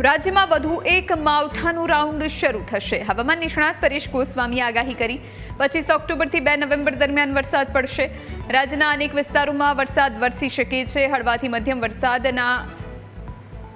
રાજ્યમાં વધુ એક માવઠાનું રાઉન્ડ શરૂ થશે. હવામાન નિષ્ણાત પરેશ ગોસ્વામીએ આગાહી કરી. પચીસ ઓક્ટોબરથી બે નવેમ્બર દરમિયાન વરસાદ પડશે. રાજ્યના અનેક વિસ્તારોમાં વરસાદ વરસી શકે છે. હળવાથી મધ્યમ વરસાદના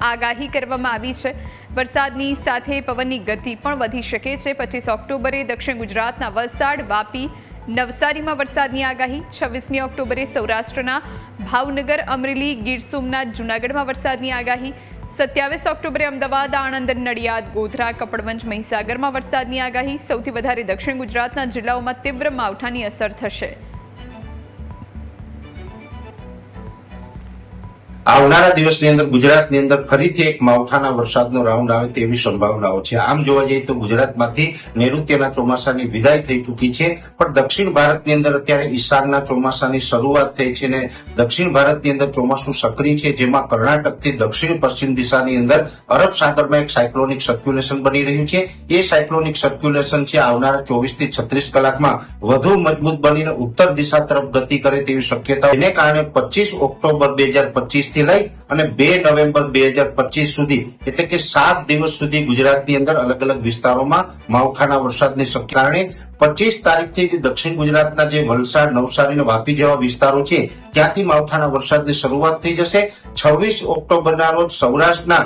આગાહી કરવામાં આવી છે. વરસાદની સાથે પવનની ગતિ પણ વધી શકે છે. પચીસ ઓક્ટોબરે દક્ષિણ ગુજરાતના વલસાડ, વાપી, નવસારીમાં વરસાદની આગાહી. છવ્વીસમી ઓક્ટોબરે સૌરાષ્ટ્રના ભાવનગર, અમરેલી, ગીર સોમનાથ, જૂનાગઢમાં વરસાદની આગાહી. સત્યાવીસ ઓક્ટોબરે અમદાવાદ, આણંદ નડિયાદ, ગોધરા, કપડવંજ, મહીસાગરમાં વરસાદની આગાહી. સૌથી વધારે દક્ષિણ ગુજરાતના જિલ્લાઓમાં તીવ્ર માવઠાની અસર થશે. આવનારા દિવસની અંદર, ગુજરાતની અંદર ફરીથી એક માવઠાના વરસાદનો રાઉન્ડ આવે તેવી સંભાવનાઓ છે. આમ જોવા જઈએ તો ગુજરાતમાંથી નૈઋત્યના ચોમાસાની વિદાય થઈ ચૂકી છે, પણ દક્ષિણ ભારતની અંદર અત્યારે ઈશાનના ચોમાસાની શરૂઆત થઈ છે અને દક્ષિણ ભારતની અંદર ચોમાસું સક્રિય છે, જેમાં કર્ણાટકથી દક્ષિણ પશ્ચિમ દિશાની અંદર અરબ સાગરમાં એક સાયક્લોનિક સર્ક્યુલેશન બની રહ્યું છે. એ સાયક્લોનિક સર્ક્યુલેશન છે, આવનારા ચોવીસથી છત્રીસ કલાકમાં વધુ મજબૂત બનીને ઉત્તર દિશા તરફ ગતિ કરે તેવી શક્યતા એને કારણે પચીસ ઓક્ટોબર બે હજાર પચીસ થી લઈ અને બે નવેમ્બર બે હજાર પચીસ સુધી, એટલે કે સાત દિવસ સુધી ગુજરાતની અંદર અલગ અલગ વિસ્તારોમાં માવઠાના વરસાદની કારણે પચીસ તારીખથી દક્ષિણ ગુજરાતના જે વલસાડ, નવસારી વાપી જેવા વિસ્તારો છે, ત્યાંથી માવઠાના વરસાદની શરૂઆત થઈ જશે. છવ્વીસ ઓક્ટોબરના રોજ સૌરાષ્ટ્રના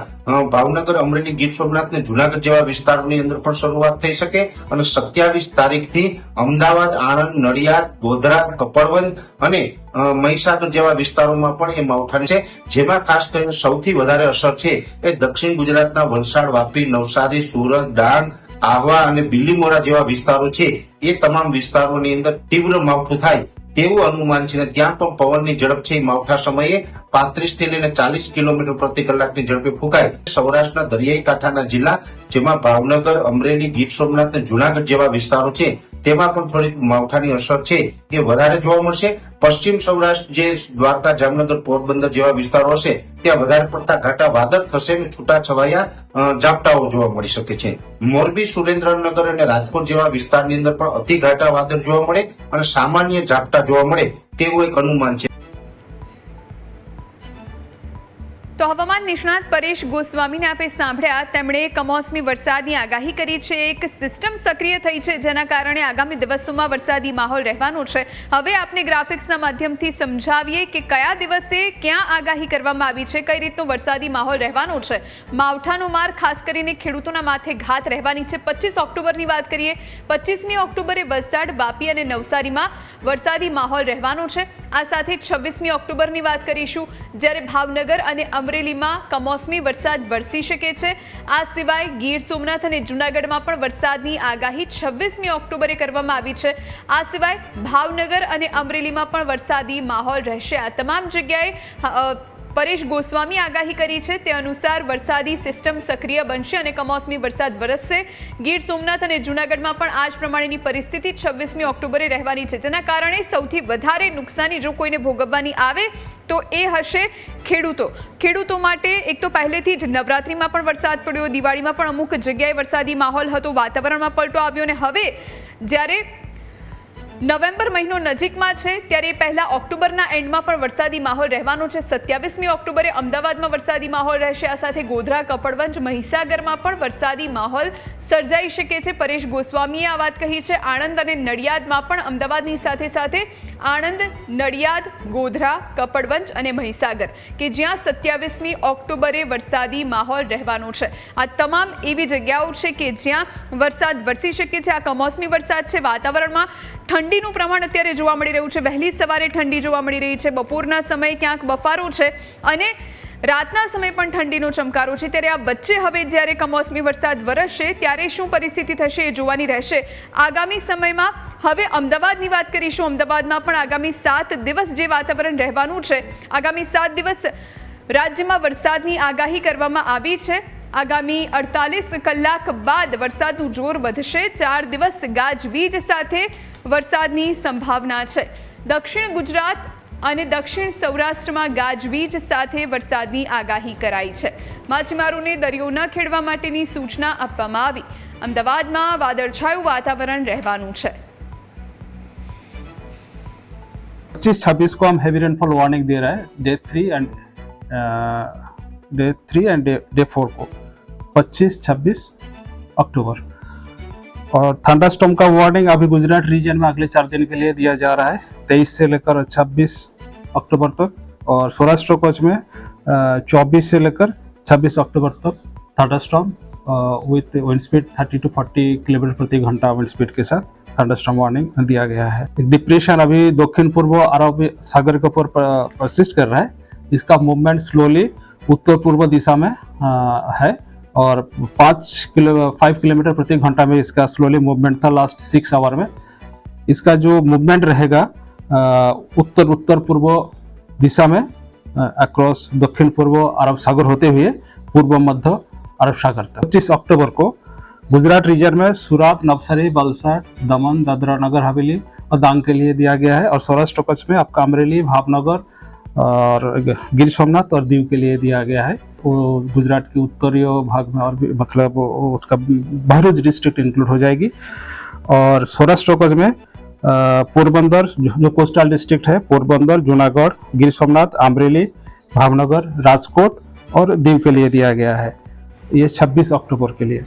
ભાવનગર, અમરેલી, ગીર સોમનાથ ને જુનાગઢ જેવા વિસ્તારોની અંદર પણ શરૂઆત થઈ શકે અને સત્યાવીસ તારીખથી અમદાવાદ, આણંદ, નડિયાદ, ગોધરા, કપડવંજ અને મહીસાગર જેવા વિસ્તારોમાં પણ એ માવઠાની છે. જેમાં ખાસ કરીને સૌથી વધારે અસર છે એ દક્ષિણ ગુજરાતના વલસાડ, વાપી, નવસારી, સુરત, ડાંગ આહવા અને બિલીમોરા જેવા વિસ્તારો છે, એ તમામ વિસ્તારોની અંદર તીવ્ર માવઠું થાય તેવું અનુમાન છે. ત્યાં પણ પવનની ઝડપ છે. માવઠા સમયે પાંત્રીસથી લઈને ચાલીસ કિલોમીટર પ્રતિ કલાકની ઝડપે ફૂંકાય. સૌરાષ્ટ્રના દરિયાઈ કાંઠાના જિલ્લા, જેમાં ભાવનગર, અમરેલી, ગીર સોમનાથ અને જુનાગઢ જેવા વિસ્તારો છે તેમાં પણ થોડીક માવઠાની અસર છે એ વધારે જોવા મળશે. પશ્ચિમ સૌરાષ્ટ્ર જે દ્વારકા, જામનગર, પોરબંદર જેવા વિસ્તારો હશે, ત્યાં વધારે પડતા ઘાટા વાદળ થશે અને છૂટા છવાયા ઝાપટાઓ જોવા મળી શકે છે. મોરબી, સુરેન્દ્રનગર અને રાજકોટ જેવા વિસ્તારની અંદર પણ અતિ ઘાટા વાદળ જોવા મળે અને સામાન્ય ઝાપટા જોવા મળે તેવું એક અનુમાન છે. તો હવામાન નિષ્ણાત પરેશ ગોસ્વામીને આપે સાંભળ્યા, તેમણે કમોસમી વરસાદની આગાહી કરી છે. એક સિસ્ટમ સક્રિય થઈ છે, જેના કારણે આગામી દિવસોમાં વરસાદી માહોલ રહેવાનો છે. હવે આપને ગ્રાફિક્સના માધ્યમથી સમજાવીએ કે કયા દિવસે ક્યાં આગાહી કરવામાં આવી છે, કઈ રીતનો વરસાદી માહોલ રહેવાનો છે. માવઠાનો માર, ખાસ કરીને ખેડૂતોના માથે ઘાત રહેવાની છે. પચીસ ઓક્ટોબરની વાત કરીએ, પચીસમી ઓક્ટોબરે વલસાડ વાપી અને નવસારીમાં વરસાદી માહોલ રહેવાનો છે. આ સાથે છવ્વીસમી ઓક્ટોબરની વાત કરીશું. જ્યારે ભાવનગર અને અમરેલીમાં કમોસમી વરસાદ વરસી શકે છે. આ સિવાય ગીર સોમનાથ અને જૂનાગઢમાં પણ વરસાદની આગાહી છવ્વીસમી ઓક્ટોબરે કરવામાં આવી છે. આ સિવાય ભાવનગર અને અમરેલીમાં પણ વરસાદી માહોલ રહેશે. આ તમામ જગ્યાએ પરેશ ગોસ્વામી આગાહી કરી છે તે અનુસાર વરસાદી સિસ્ટમ સક્રિય બનશે અને કમોસમી વરસાદ વરસશે. ગીર સોમનાથ અને જૂનાગઢમાં પણ આ જ પ્રમાણેની પરિસ્થિતિ છવ્વીસમી ઓક્ટોબરે રહેવાની છે. જેના કારણે સૌથી વધારે નુકસાની જો કોઈને ભોગવવાની આવે તો એ હશે ખેડૂતો. ખેડૂતો માટે એક તો પહેલેથી જ નવરાત્રિમાં પણ વરસાદ પડ્યો, દિવાળીમાં પણ અમુક જગ્યાએ વરસાદી માહોલ હતો, વાતાવરણમાં પલટો આવ્યો અને હવે જ્યારે નવેમ્બર મહિનો નજીકમાં છે, ત્યારે પહેલા ઓક્ટોબરના એન્ડમાં પણ વરસાદી માહોલ રહેવાનો છે. સત્યાવીસમી ઓક્ટોબરે અમદાવાદમાં વરસાદી માહોલ રહેશે, આ સાથે ગોધરા, કપડવંજ, મહીસાગરમાં પણ વરસાદી માહોલ સર્જાઈ શકે છે. પરેશ ગોસ્વામીએ આ વાત કહી છે. આણંદ અને નડિયાદમાં પણ અમદાવાદની સાથે સાથે આણંદ, નડિયાદ, ગોધરા, કપડવંજ અને મહીસાગર કે જ્યાં સત્યાવીસમી ઓક્ટોબરે વરસાદી માહોલ રહેવાનો છે. આ તમામ એવી જગ્યાઓ છે કે જ્યાં વરસાદ વરસી શકે છે. આ કમોસમી વરસાદ છે. વાતાવરણમાં ઠંડીનું પ્રમાણ અત્યારે જોવા મળી રહ્યું છે. વહેલી સવારે ઠંડી જોવા મળી રહી છે. બપોરના સમયે ક્યાંક બફારો છે અને રાતના સમયે પણ ઠંડીનો ચમકારો છે. ત્યારે આ વચ્ચે હવે જ્યારે કમોસમી વરસાદ વરસશે, ત્યારે શું પરિસ્થિતિ થશે એ જોવાની રહેશે. આગામી સમયમાં હવે અમદાવાદની વાત કરીશું. અમદાવાદમાં પણ આગામી સાત દિવસ જે વાતાવરણ રહેવાનું છે, આગામી સાત દિવસ રાજ્યમાં વરસાદની આગાહી કરવામાં આવી છે. આગામી અડતાલીસ કલાક બાદ વરસાદનું જોર વધશે. ચાર દિવસ ગાજવીજ સાથે વરસાદની સંભાવના છે દક્ષિણ ગુજરાત અને દક્ષિણ સૌરાષ્ટ્રમાં ગાજવીજ સાથે વરસાદની આગાહી કરાઈ છે માછીમારોને દરિયો ન ખેડવા માટેની સૂચના આપવામાં આવી અમદાવાદમાં વાદળછાયું વાતાવરણ રહેવાનું છે पच्चीस छब्बीस को हम हैवी रेनफॉल वार्निंग दे रहा है day three and day three and day day four को 25 26 अक्टूबर और थंडरस्टॉर्म का वार्निंग अभी गुजरात रीजन में अगले चार दिन के लिए दिया जा रहा है। तेईस से लेकर 26 अक्टूबर तक और सौराष्ट्र कच्छ में चौबीस से लेकर 26 अक्टूबर तक thunderstorm with wind speed 30 to 40 kilometre प्रति घंटा विंड स्पीड के साथ थंडरस्टॉर्म वार्निंग दिया गया है। डिप्रेशन अभी दक्षिण पूर्व अरब सागर के ऊपर परसिस्ट कर रहा है। इसका मूवमेंट स्लोली उत्तर पूर्व दिशा में अ, है। और पाँच किलो फाइव किलोमीटर प्रति घंटा में इसका स्लोली मूवमेंट था लास्ट सिक्स आवर में। इसका जो मूवमेंट रहेगा उत्तर उत्तर पूर्व दिशा में अक्रॉस दक्षिण पूर्व अरब सागर होते हुए पूर्व, मध्य अरब सागर तक। पच्चीस अक्टूबर को गुजरात रीजन में सूरत, नवसारी वलसाड दमन, दादरा नगर, हवेली और दांग के लिए दिया गया है और सौराष्ट्र कच्छ में आपका अमरेली भावनगर और गिर सोमनाथ और दीव के लिए दिया गया है। वो गुजरात के उत्तरी भाग में और भी मतलब उसका भरूच डिस्ट्रिक्ट इंक्लूड हो जाएगी। और सौराष्ट्र कच्छ में पोरबंदर जो, जो कोस्टल डिस्ट्रिक्ट है पोरबंदर जूनागढ़ गिर सोमनाथ अमरेली भावनगर राजकोट और दीव के लिए दिया गया है। ये 26 अक्टूबर के लिए।